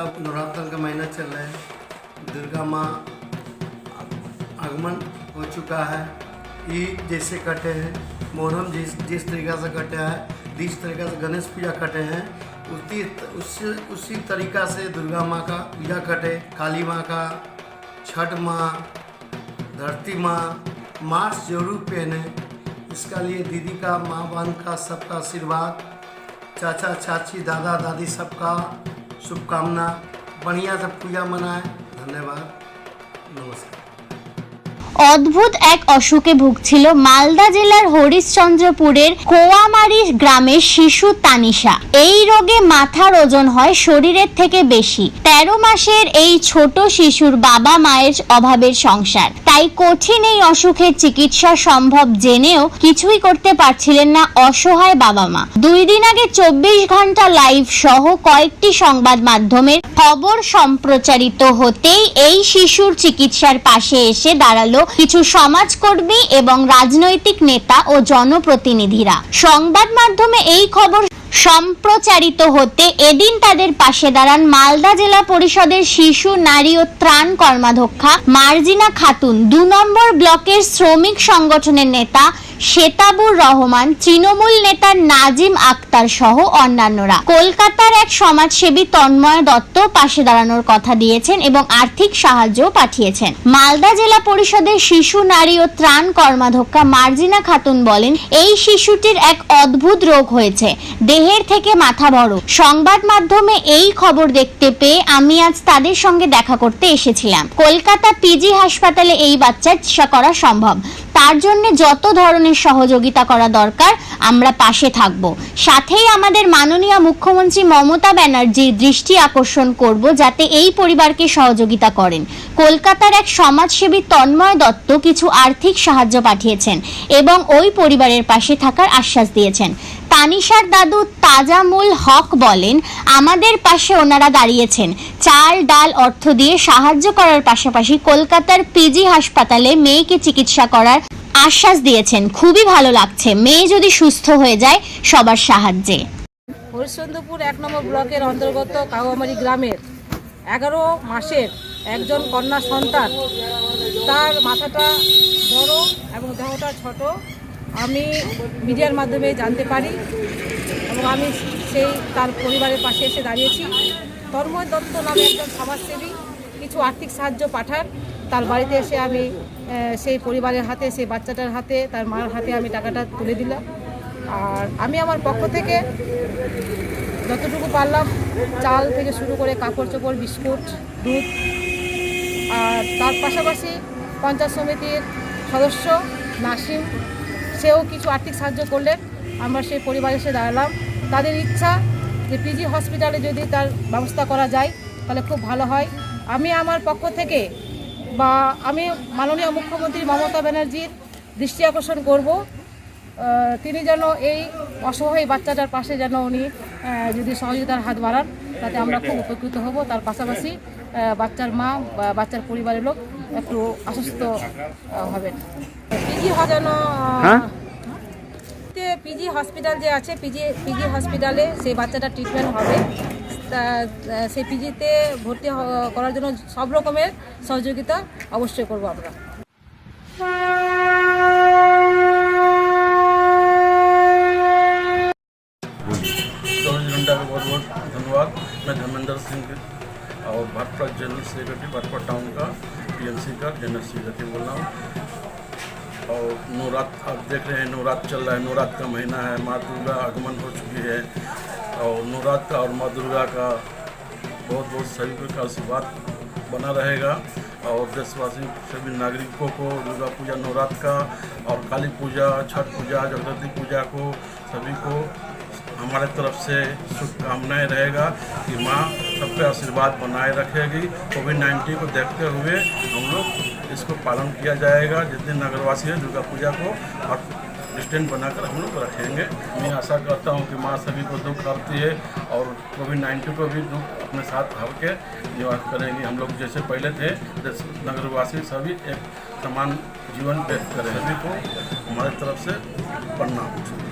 सब नवरात्र का महीना चल रहा है। दुर्गा माँ आगमन हो चुका है। ईद जैसे कटे हैं, मोहरम जिस जिस तरीक़ा से कटे है, जिस तरीक़ा से गणेश पूजा कटे हैं, उसी उसी उसी तरीक़ा से दुर्गा माँ का पूजा कटे। काली माँ का छठ माँ, धरती माँ मास्क ज़रूर पहने। इसका लिए दीदी का, माँ बहन का सबका आशीर्वाद, चाचा, चाची, दादा, दादी सबका शुभकामना बढ़िया से पूजा मनाए। धन्यवाद। नमस्कार। অদ্ভুত এক অসুখে ভুগছিল মালদা জেলার হরিশ্চন্দ্রপুরের কোয়ামারি গ্রামের শিশু তানিশা। এই রোগে মাথার ওজন হয় শরীরের থেকে বেশি। তেরো মাসের এই ছোট শিশুর বাবা মায়ের অভাবের সংসার। তাই কঠিন এই অসুখের চিকিৎসা সম্ভব জেনেও কিছুই করতে পারছিলেন না অসহায় বাবা মা। দুই দিন আগে চব্বিশ ঘণ্টা লাইভ সহ কয়েকটি সংবাদ মাধ্যমের খবর সম্প্রচারিত হতেই এই শিশুর চিকিৎসার পাশে এসে দাঁড়াল কিছু সমাজকর্মী এবং রাজনৈতিক নেতা ও জনপ্রতিনিধিরা। সংবাদ মাধ্যমে এই খবর সম্প্রচারিত হতে এদিন তাদের পাশে দাঁড়ান মালদা জেলা পরিষদের শিশু, নারী ও ত্রাণ কর্মাধ্যক্ষা মার্জিনা খাতুন। দু নম্বর ব্লকের শ্রমিক সংগঠনের নেতা শেতাবুর রহমান, তৃণমূল নেতা নাজিম আক্তার সহ অন্যান্যরা। কলকাতার এক সমাজসেবী তন্ময় দত্ত পাশে দাঁড়ানোর কথা দিয়েছেন এবং আর্থিক সাহায্য পাঠিয়েছেন। মালদা জেলা পরিষদের শিশু, নারী ও ত্রাণ কর্মাধ্যক্ষা মার্জিনা খাতুন বলেন, এই শিশুটির এক অদ্ভুত রোগ হয়েছে, দেহের থেকে মাথা বড়। সংবাদ মাধ্যমে এই খবর দেখতে পেয়ে আমি আজ তাদের সঙ্গে দেখা করতে এসেছিলাম। কলকাতা পিজি হাসপাতালে এই বাচ্চার চিকিৎসা করা সম্ভব। তার জন্য যত ধরনের সহযোগিতা করা দরকার, আমরা পাশে থাকব। সাথেই আমাদের মাননীয় মুখ্যমন্ত্রী মমতা ব্যানার্জির দৃষ্টি আকর্ষণ করব যাতে এই পরিবারকে সহযোগিতা করেন। কলকাতার এক সমাজসেবী তন্ময় দত্ত কিছু আর্থিক সাহায্য পাঠিয়েছেন এবং ওই পরিবারের পাশে থাকার আশ্বাস দিয়েছেন। তানিশার দাদু তাজামুল হক বলেন, আমাদের পাশে ওনারা দাঁড়িয়েছেন। চাল, ডাল, অর্থ দিয়ে সাহায্য করার পাশাপাশি কলকাতার পিজি হাসপাতালে মেয়েকে চিকিৎসা করার আশ্বাস দিয়েছেন, খুবই ভালো লাগছে। মেয়ে যদি সুস্থ হয়ে যায়, সবার সাহায্যে। হরিশ্চন্দ্রপুর এক নম্বর ব্লকের অন্তর্গত কাগমারি গ্রামের এগারো মাসের একজন কন্যা সন্তান। তার মাথাটা বড় এবং দেহটা ছোট। আমি মিডিয়ার মাধ্যমে জানতে পারি এবং আমি সেই তার পরিবারের পাশে এসে দাঁড়িয়েছি। তন্ময় দত্ত নামে একজন সমাজসেবী, কিছু আর্থিক সাহায্য পাঠান। তার বাড়িতে এসে আমি সেই পরিবারের হাতে, সেই বাচ্চাটার হাতে, তার মার হাতে আমি টাকাটা তুলে দিলাম। আর আমি আমার পক্ষ থেকে যতটুকু পারলাম, চাল থেকে শুরু করে কাপড় চোপড়, বিস্কুট, দুধ, আর তার পাশাপাশি পঞ্চায়েত সমিতির সদস্য, নাসিম, সেও কিছু আর্থিক সাহায্য করলেন। আমরা সেই পরিবারে এসে দাঁড়ালাম। তাদের ইচ্ছা যে পিজি হসপিটালে যদি তার ব্যবস্থা করা যায়, তাহলে খুব ভালো হয়। আমি আমার পক্ষ থেকে বা আমি মাননীয় মুখ্যমন্ত্রী মমতা ব্যানার্জির দৃষ্টি আকর্ষণ করব। তিনি যেন এই অসহায় বাচ্চাটার পাশে যেন উনি যদি সহযোগিতার হাত বাড়ান তাতে আমরা খুব উপকৃত হব। তার পাশাপাশি বাচ্চার মা বা বাচ্চার পরিবারের লোক একটু আশ্বস্ত আহ, হবেন। পিজি যেন পিজি হসপিটাল যে আছে পিজি পিজি হসপিটালে সেই বাচ্চাটার ট্রিটমেন্ট হবে। সেই পিজিতে ভর্তি হ- করার জন্য সব রকমের সহযোগিতা অবশ্যই করব আমরা चौबीस घंटा का बहुत बहुत धन्यवाद मैं धर्मेंद्र सिंह और Bhajpa general secretary Bhajpa town का टीएमसी का जनरल सेक्रेटरी बोल रहा हूँ और नवरात्र आप देख रहे हैं नवरात्र चल रहा है नवरात्र का महीना है माँ दुर्गा आगमन हो चुकी है और नवरात्र और माँ दुर्गा का बहुत बहुत सभी का आशीर्वाद बना रहेगा। और देशवासी, सभी नागरिकों को दुर्गा पूजा, नवरात्र का और काली पूजा, छठ पूजा जगदती पूजा को सभी को हमारे तरफ़ से शुभकामनाएँ रहेगा कि माँ सबका आशीर्वाद बनाए रखेगी। कोविड नाइन्टीन को देखते हुए हम लोग इसको पालन किया जाएगा। जितने नगरवासी हैं, दुर्गा पूजा को और डिस्टेंस बनाकर हम लोग रखेंगे। मैं आशा करता हूँ कि माँ सभी को दुख करती है और कोविड नाइन्टीन को भी दुख अपने साथ भर के निवास करेंगे। हम लोग जैसे पहले थे नगरवासी सभी एक समान जीवन व्यक्त करें। सभी को हमारे तरफ़ से प्रणाम।